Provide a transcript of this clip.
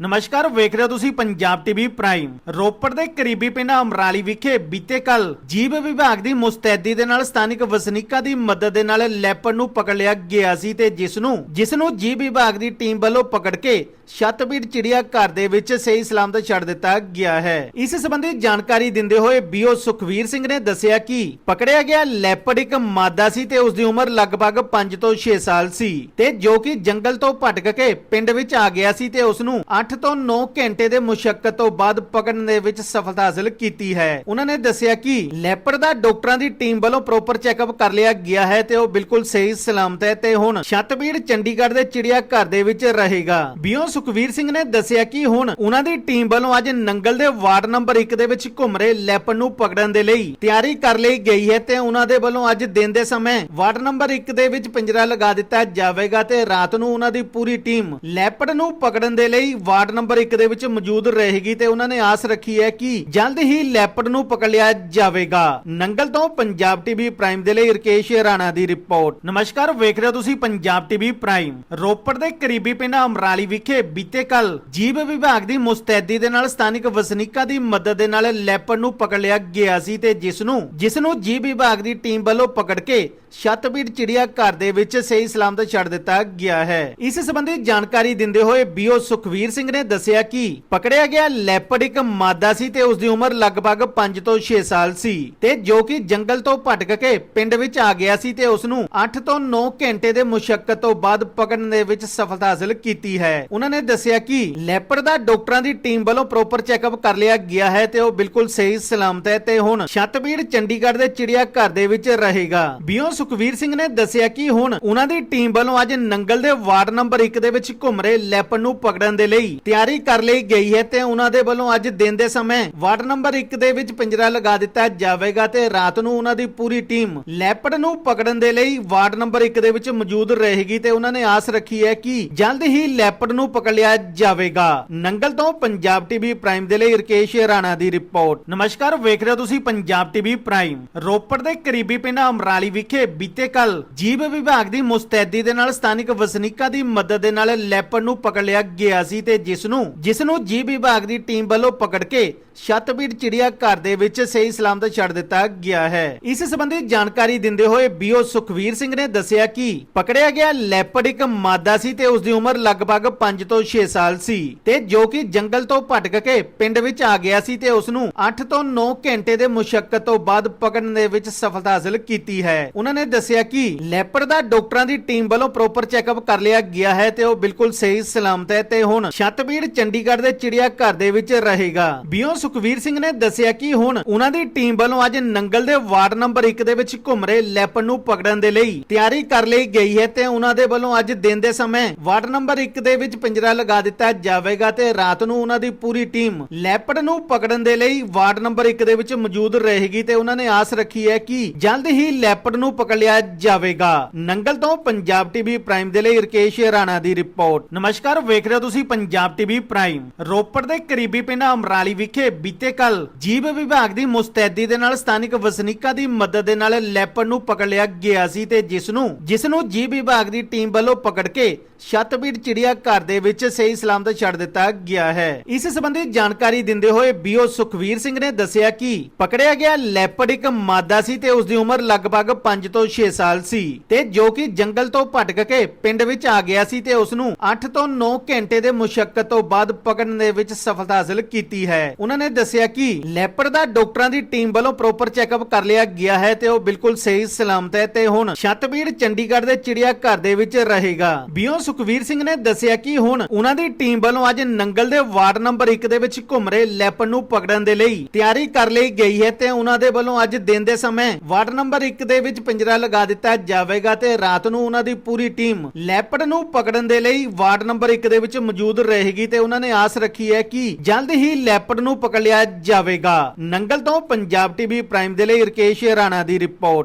ਨਮਸਕਾਰ, ਵੇਖ ਰਹੇ ਹੋ ਤੁਸੀਂ ਪੰਜਾਬ ਟੀਵੀ ਪ੍ਰਾਈਮ ਰੋਪੜ ਦੇ ਕਰੀਬੀ ਪਿੰਡ ਅਮਰਾਲੀ ਵਿਖੇ ਬੀਤੇ ਕੱਲ ਜੀਵ ਵਿਭਾਗ ਦੀ ਮੁਸਤੈਦੀ ਦੇ ਨਾਲ ਸਥਾਨਿਕ ਵਸਨੀਕਾਂ ਦੀ ਮਦਦ ਦੇ ਨਾਲ ਲੈਪਰ ਨੂੰ ਪਕੜ ਲਿਆ ਗਿਆ ਸੀ ਤੇ ਜਿਸ ਨੂੰ ਜਿਸ ਨੂੰ ਜੀਵ ਵਿਭਾਗ ਦੀ ਟੀਮ ਵੱਲੋਂ ਪਕੜ ਕੇ ਛੱਤਬੀੜ ਚਿੜੀਆ ਘਰ ਦੇ ਵਿੱਚ ਸਹੀ ਸਲਾਮਤ ਛੱਡ ਦਿੱਤਾ ਗਿਆ ਹੈ। ਇਸ ਸੰਬੰਧੀ ਜਾਣਕਾਰੀ ਦਿੰਦੇ ਹੋਏ ਬੀਓ ਸੁਖਵੀਰ ਸਿੰਘ ਨੇ ਦੱਸਿਆ ਕਿ ਪਕੜਿਆ ਗਿਆ ਲੈਪਰਡ ਇੱਕ ਮਾਦਾ ਸੀ ਤੇ ਉਸ ਦੀ ਉਮਰ ਲਗਭਗ 5 ਤੋਂ 6 ਸਾਲ ਸੀ ਤੇ ਜੋ ਕਿ ਜੰਗਲ ਤੋਂ ਭਟਕ ਕੇ ਪਿੰਡ ਵਿੱਚ ਆ ਗਿਆ ਸੀ ਤੇ ਉਸ ਨੂੰ 8 ਤੋਂ 9 ਘੰਟੇ ਦੇ ਮੁਸ਼ਕਲ ਤੋਂ ਬਾਅਦ ਪਕੜਨ ਦੇ ਵਿੱਚ ਸਫਲਤਾ ਹਾਸਲ ਕੀਤੀ ਹੈ। ਉਹਨਾਂ ਨੇ ਦੱਸਿਆ ਕਿ ਲੈਪਰਡ ਦਾ ਡਾਕਟਰਾਂ ਦੀ ਟੀਮ ਵੱਲੋਂ ਪ੍ਰੋਪਰ ਚੈੱਕਅਪ ਕਰ ਲਿਆ ਗਿਆ ਹੈ ਤੇ ਉਹ ਬਿਲਕੁਲ ਸਹੀ ਸਲਾਮਤ ਹੈ ਤੇ ਹੁਣ ਛੱਤਬੀੜ ਚੰਡੀਗੜ੍ਹ ਦੇ ਚਿੜੀਆ ਘਰ ਦੇ ਵਿੱਚ ਰਹੇਗਾ। ਬੀਓ ਸੁਖਵੀਰ ਸਿੰਘ ਨੇ ਦੱਸਿਆ ਕਿ ਹੁਣ ਉਹਨਾਂ ਦੀ ਟੀਮ ਵੱਲੋਂ ਅੱਜ ਨੰਗਲ ਦੇ ਵਾਰਡ ਨੰਬਰ 1 ਦੇ ਵਿੱਚ ਘੁੰਮ ਰਹੇ ਲੈਪਰਡ ਨੂੰ ਪਕੜਨ ਦੇ ਲਈ ਤਿਆਰੀ ਕਰ ਲਈ ਗਈ ਹੈ ਤੇ ਉਹਨਾਂ ਦੇ ਵੱਲੋਂ ਅੱਜ ਦਿਨ ਦੇ ਸਮੇਂ ਵਾਰਡ ਨੰਬਰ 1 ਦੇ ਵਿੱਚ ਪਿੰਜਰਾ ਲਗਾ ਦਿੱਤਾ ਜਾਵੇਗਾ ਤੇ ਰਾਤ ਨੂੰ ਉਹਨਾਂ ਦੀ ਪੂਰੀ ਟੀਮ ਲੈਪਰਡ ਨੂੰ ਪਕੜਨ ਦੇ ਲਈ ਵਾਰਡ ਨੰਬਰ 1 ਦੇ ਵਿੱਚ ਮੌਜੂਦ ਰਹੇਗੀ ਤੇ ਉਹਨਾਂ ਨੇ ਆਸ ਰੱਖੀ ਹੈ ਕਿ ਜਲਦ ਹੀ ਲੈਪਰਡ ਨੂੰ ਪਕੜ ਲਿਆ ਜਾਵੇਗਾ। ਨੰਗਲ ਤੋਂ ਪੰਜਾਬ ਟੀਵੀ ਪ੍ਰਾਈਮ ਦੇ ਲਈ ਰਕੇਸ਼ ਰਾਣਾ ਦੀ ਰਿਪੋਰਟ। ਨਮਸਕਾਰ, ਵੇਖ ਰਹੇ ਹੋ ਤੁਸੀਂ ਪੰਜਾਬ ਟੀਵੀ ਪ੍ਰਾਈਮ। ਰੋਪੜ ਦੇ ਕਰੀਬੀ ਪਿੰਡ ਅਮਰਾਲੀ ਵਿਖੇ ਬੀਤੇ ਕੱਲ ਜੀਵ ਵਿਭਾਗ ਦੀ ਮੁਸਤੈਦੀ ਦੇ ਨਾਲ ਸਥਾਨਕ ਵਸਨੀਕਾਂ ਦੀ ਮਦਦ ਦੇ ਨਾਲ ਲੈਪਰ ਨੂੰ ਪਕੜ ਲਿਆ ਗਿਆ ਸੀ ਤੇ ਜਿਸ ਨੂੰ ਜਿਸ ਨੂੰ ਜੀਵ ਵਿਭਾਗ ਦੀ ਟੀਮ ਵੱਲੋਂ ਪਕੜ ਕੇ ਛੱਤਬੀੜ ਚਿੜੀਆ ਘਰ ਦੇ ਵਿੱਚ ਸਹੀ ਸਲਾਮਤ ਛੱਡ ਦਿੱਤਾ ਗਿਆ ਹੈ। ਇਸ ਸੰਬੰਧੀ ਜਾਣਕਾਰੀ ਦਿੰਦੇ ਹੋਏ ਬੀਓ ਸੁਖਵੀਰ ਸਿੰਘ ਨੇ ਦੱਸਿਆ ਕਿ ਪਕੜਿਆ ਗਿਆ ਲੈਪਰਡ ਇੱਕ ਮਾਦਾ ਸੀ ਤੇ ਉਸ ਦੀ ਉਮਰ ਲਗਭਗ 5 ਤੋਂ 6 ਸਾਲ ਸੀ ਤੇ ਜੋ ਕਿ ਜੰਗਲ ਤੋਂ ਭਟਕ ਕੇ ਪਿੰਡ ਵਿੱਚ ਆ ਗਿਆ ਸੀ ਤੇ ਉਸ ਨੂੰ 8 ਤੋਂ 9 ਘੰਟੇ ਦੇ ਮੁਸ਼ਕਲ ਤੋਂ ਬਾਅਦ ਪਕੜਨ ਦੇ ਵਿੱਚ ਸਫਲਤਾ ਹਾਸਲ ਕੀਤੀ ਹੈ। ਉਹਨਾਂ ਨੇ ਦੱਸਿਆ ਕਿ ਲੈਪਰਡ ਦਾ ਡਾਕਟਰਾਂ ਦੀ ਟੀਮ ਵੱਲੋਂ ਪ੍ਰੋਪਰ ਚੈੱਕਅਪ ਕਰ ਲਿਆ ਗਿਆ ਹੈ ਤੇ ਉਹ ਬਿਲਕੁਲ ਸਹੀ ਸਲਾਮਤ ਹੈ ਤੇ ਹੁਣ ਛੱਤਬੀੜ ਚੰਡੀਗੜ੍ਹ ਦੇ ਚਿੜੀਆ ਘਰ ਦੇ ਵਿੱਚ ਰਹੇਗਾ। ਬੀਓ ਸੁਖਵੀਰ ਸਿੰਘ ਨੇ ਦੱਸਿਆ ਕਿ ਹੁਣ ਉਹਨਾਂ ਦੀ ਟੀਮ ਵੱਲੋਂ ਅੱਜ ਨੰਗਲ ਦੇ ਵਾਰਡ ਨੰਬਰ 1 ਦੇ ਵਿੱਚ ਘੁੰਮ ਰਹੇ ਲੈਪਰਡ ਨੂੰ ਪਕੜਨ ਦੇ ਲਈ ਤਿਆਰੀ ਕਰ ਲਈ ਗਈ ਹੈ ਤੇ ਉਹਨਾਂ ਦੇ ਵੱਲੋਂ ਅੱਜ ਦਿਨ ਦੇ ਸਮੇਂ ਵਾਰਡ ਨੰਬਰ 1 ਦੇ ਵਿੱਚ ਪਿੰਜਰਾ ਲਗਾ ਦਿੱਤਾ ਜਾਵੇਗਾ ਤੇ ਰਾਤ ਨੂੰ ਉਹਨਾਂ ਦੀ ਪੂਰੀ ਟੀਮ ਲੈਪਰਡ ਨੂੰ ਪਕੜਨ ਦੇ ਲਈ ਵਾਰਡ ਨੰਬਰ 1 ਦੇ ਵਿੱਚ ਮੌਜੂਦ ਰਹੇਗੀ ਤੇ ਉਹਨਾਂ ਨੇ ਆਸ ਰੱਖੀ ਹੈ ਕਿ ਜਲਦ ਹੀ ਲੈਪਰਡ ਨੂੰ ਪਕੜ ਲਿਆ ਜਾਵੇਗਾ। ਨੰਗਲ ਤੋਂ ਪੰਜਾਬ ਟੀਵੀ ਪ੍ਰਾਈਮ ਦੇ ਲਈ ਰਕੇਸ਼ ਰਾਣਾ ਦੀ ਰਿਪੋਰਟ। ਨਮਸਕਾਰ, ਵੇਖ ਰਹੇ ਹੋ ਤੁਸੀਂ ਪੰਜਾਬ ਟੀਵੀ ਪ੍ਰਾਈਮ। ਰੋਪੜ ਦੇ ਕਰੀਬੀ ਪਿੰਡ ਅਮਰਾਲੀ ਵਿਖੇ ਬੀਤੇ ਕੱਲ ਜੀਵ ਵਿਭਾਗ ਦੀ ਮੁਸਤੈਦੀ ਦੇ ਨਾਲ ਸਥਾਨਿਕ ਵਸਨੀਕਾਂ ਦੀ ਮਦਦ ਦੇ ਨਾਲ ਲੈਪਰਡ ਨੂੰ ਪਕੜ ਲਿਆ ਗਿਆ ਸੀ ਤੇ ਜਿਸ ਨੂੰ ਜਿਸ ਨੂੰ ਜੀਵ ਵਿਭਾਗ ਦੀ ਟੀਮ ਵੱਲੋਂ ਪਕੜ ਕੇ ਛੱਤਬੀੜ ਚਿੜੀਆ ਘਰ ਦੇ ਵਿੱਚ ਸਹੀ ਸਲਾਮਤ ਛੱਡ ਦਿੱਤਾ ਗਿਆ ਹੈ। ਇਸ ਸੰਬੰਧੀ ਜਾਣਕਾਰੀ ਦਿੰਦੇ ਹੋਏ ਬੀਓ ਸੁਖਵੀਰ ਸਿੰਘ ਨੇ ਦੱਸਿਆ ਕਿ ਪਕੜਿਆ ਗਿਆ ਲੈਪਰਡ ਇੱਕ ਮਾਦਾ ਸੀ ਤੇ ਉਸ ਦੀ ਉਮਰ ਲਗਭਗ 5 ਤੋਂ 6 ਸਾਲ ਸੀ ਤੇ ਜੋ ਕਿ ਜੰਗਲ ਤੋਂ ਭਟਕ ਕੇ ਪਿੰਡ ਵਿੱਚ ਆ ਗਿਆ ਸੀ ਤੇ ਉਸ ਨੂੰ 8 ਤੋਂ 9 ਘੰਟੇ ਦੇ ਮੁਸ਼ਕਲ ਤੋਂ ਬਾਅਦ ਪਕੜਨ ਦੇ ਵਿੱਚ ਸਫਲਤਾ ਹਾਸਲ ਕੀਤੀ ਹੈ। ਉਹਨਾਂ ਨੇ ਦੱਸਿਆ ਕਿ ਲੈਪਰ ਦਾ ਡਾਕਟਰਾਂ ਦੀ ਟੀਮ ਵੱਲੋਂ ਪ੍ਰੋਪਰ ਚੈੱਕਅਪ ਕਰ ਲਿਆ ਗਿਆ ਹੈ ਤੇ ਉਹ ਬਿਲਕੁਲ ਸਹੀ, ਸਲਾਮਤ ਹੈ ਤੇ ਹੁਣ ਛੱਤਬੀੜ ਚੰਡੀਗੜ੍ਹ ਦੇ ਚਿੜੀਆ ਘਰ ਦੇ ਵਿੱਚ ਰਹੇਗਾ। ਬੀਓ ਸੁਖਵੀਰ ਸਿੰਘ ਨੇ ਦੱਸਿਆ ਕਿ ਹੁਣ ਉਹਨਾਂ ਦੀ ਟੀਮ ਵੱਲੋਂ ਅੱਜ ਨੰਗਲ ਦੇ ਵਾਰਡ ਨੰਬਰ 1 ਦੇ ਵਿੱਚ ਘੁੰਮ ਰਹੇ ਲੈਪਰਡ ਨੂੰ ਪਕੜਨ ਦੇ ਲਈ ਤਿਆਰੀ ਕਰ ਲਈ ਗਈ ਹੈ ਤੇ ਉਹਨਾਂ ਦੇ ਵੱਲੋਂ ਅੱਜ ਦਿਨ ਦੇ ਸਮੇਂ ਵਾਰਡ ਨੰਬਰ 1 ਦੇ ਵਿੱਚ ਪਿੰਜਰਾ ਲਗਾ ਦਿੱਤਾ ਜਾਵੇਗਾ ਤੇ ਰਾਤ ਨੂੰ ਉਹਨਾਂ ਦੀ ਪੂਰੀ ਟੀਮ ਲੈਪਰਡ ਨੂੰ ਪਕੜਨ ਦੇ ਲਈ ਵਾਰਡ ਨੰਬਰ 1 ਦੇ ਵਿੱਚ ਮੌਜੂਦ ਰਹੇਗੀ ਤੇ ਉਹਨਾਂ ਨੇ ਆਸ ਰੱਖੀ ਹੈ ਕਿ ਜਲਦ ਹੀ ਲੈਪਰ ਨੂੰ ਪਕੜ ਜਾਵੇਗਾ। ਨੰਗਲ ਤੋਂ ਪੰਜਾਬ ਟੀਵੀ ਪ੍ਰਾਈਮ ਦੇ ਲਈ ਰਕੇਸ਼ ਰਾਣਾ ਦੀ ਰਿਪੋਰਟ। ਨਮਸਕਾਰ, ਵੇਖ ਰਹੇ ਹੋ ਤੁਸੀਂ ਪੰਜਾਬ ਟੀਵੀ ਪ੍ਰਾਈਮ। ਰੋਪੜ ਦੇ ਕਰੀਬੀ ਪਿੰਡ ਅਮਰਾਲੀ ਵਿਖੇ ਬੀਤੇ ਕੱਲ ਜੀਵ ਵਿਭਾਗ ਦੀ ਮੁਸਤੈਦੀ ਦੇ ਨਾਲ ਸਥਾਨਕ ਵਸਨੀਕਾਂ ਦੀ ਮਦਦ ਦੇ ਨਾਲ ਲੈਪਰ ਨੂੰ ਪਕੜ ਲਿਆ ਗਿਆ ਸੀ ਤੇ ਜਿਸ ਨੂੰ ਜਿਸ ਨੂੰ ਜੀਵ ਵਿਭਾਗ ਦੀ ਟੀਮ ਵੱਲੋਂ ਪਕੜ ਕੇ ਛੱਤਬੀੜ ਚਿੜੀਆ ਘਰ ਦੇ ਵਿੱਚ ਸਹੀ ਸਲਾਮਤ ਛੱਡ ਦਿੱਤਾ ਗਿਆ ਹੈ। ਇਸ ਸੰਬੰਧੀ ਜਾਣਕਾਰੀ ਦਿੰਦੇ ਹੋਏ ਬੀਓ ਸੁਖਵੀਰ ਸਿੰਘ ਨੇ ਦੱਸਿਆ ਕਿ ਪਕੜਿਆ ਗਿਆ ਲੈਪਰਡ ਇੱਕ ਮਾਦਾ ਸੀ ਤੇ ਉਸ ਦੀ ਉਮਰ ਲਗਭਗ 5 ਤੋਂ 6 ਸਾਲ ਸੀ ਤੇ ਜੋ ਕਿ ਜੰਗਲ ਤੋਂ ਭਟਕ ਕੇ ਪਿੰਡ ਵਿੱਚ ਆ ਗਿਆ ਸੀ ਤੇ ਉਸ ਨੂੰ 8 ਤੋਂ 9 ਘੰਟੇ ਦੇ ਮੁਸ਼ਕਲ ਤੋਂ ਬਾਅਦ ਪਕੜਨ ਦੇ ਵਿੱਚ ਸਫਲਤਾ ਹਾਸਲ ਕੀਤੀ ਹੈ। ਉਹਨਾਂ ਨੇ ਦੱਸਿਆ ਕਿ ਲੈਪਰਡ ਦਾ ਡਾਕਟਰਾਂ ਦੀ ਟੀਮ ਵੱਲੋਂ ਪ੍ਰੋਪਰ ਚੈੱਕਅਪ ਕਰ ਲਿਆ ਗਿਆ ਹੈ ਤੇ ਉਹ ਬਿਲਕੁਲ ਸਹੀ ਸਲਾਮਤ ਹੈ ਤੇ ਹੁਣ ਛੱਤਬੀੜ ਚੰਡੀਗੜ੍ਹ ਦੇ ਚਿੜੀਆ ਘਰ ਦੇ ਵਿੱਚ ਰਹੇਗਾ। ਬੀਓ ਸੁਖਵੀਰ ਸਿੰਘ ਨੇ ਦੱਸਿਆ ਕਿ ਹੁਣ ਉਹਨਾਂ ਦੀ ਟੀਮ ਵੱਲੋਂ ਅੱਜ ਨੰਗਲ ਦੇ ਵਾਰਡ ਨੰਬਰ 1 ਦੇ ਵਿੱਚ ਘੁੰਮ ਰਹੇ ਲੈਪਰਡ ਨੂੰ ਪਕੜਨ ਦੇ ਲਈ ਤਿਆਰੀ ਕਰ ਲਈ ਗਈ ਹੈ ਤੇ ਉਹਨਾਂ ਦੇ ਵੱਲੋਂ ਅੱਜ ਦਿਨ ਦੇ ਸਮੇਂ ਵਾਰਡ ਨੰਬਰ 1 ਦੇ ਵਿੱਚ ਪਿੰਜਰਾ ਲਗਾ ਦਿੱਤਾ ਜਾਵੇਗਾ ਤੇ ਰਾਤ ਨੂੰ ਉਹਨਾਂ ਦੀ ਪੂਰੀ ਟੀਮ ਲੈਪਰਡ ਨੂੰ ਪਕੜਨ ਦੇ ਲਈ ਵਾਰਡ ਨੰਬਰ 1 ਦੇ ਵਿੱਚ ਮੌਜੂਦ ਰਹੇਗੀ ਤੇ ਉਹਨਾਂ ਨੇ ਆਸ ਰੱਖੀ ਹੈ ਕਿ ਜਲਦ ਹੀ ਲੈਪਰਡ ਨੂੰ ਪਕੜ ਲਿਆ ਜਾਵੇਗਾ। ਨੰਗਲ ਤੋਂ ਪੰਜਾਬ ਟੀਵੀ ਪ੍ਰਾਈਮ ਦੇ ਲਈ ਰਕੇਸ਼ ਰਾਣਾ ਦੀ ਰਿਪੋਰਟ।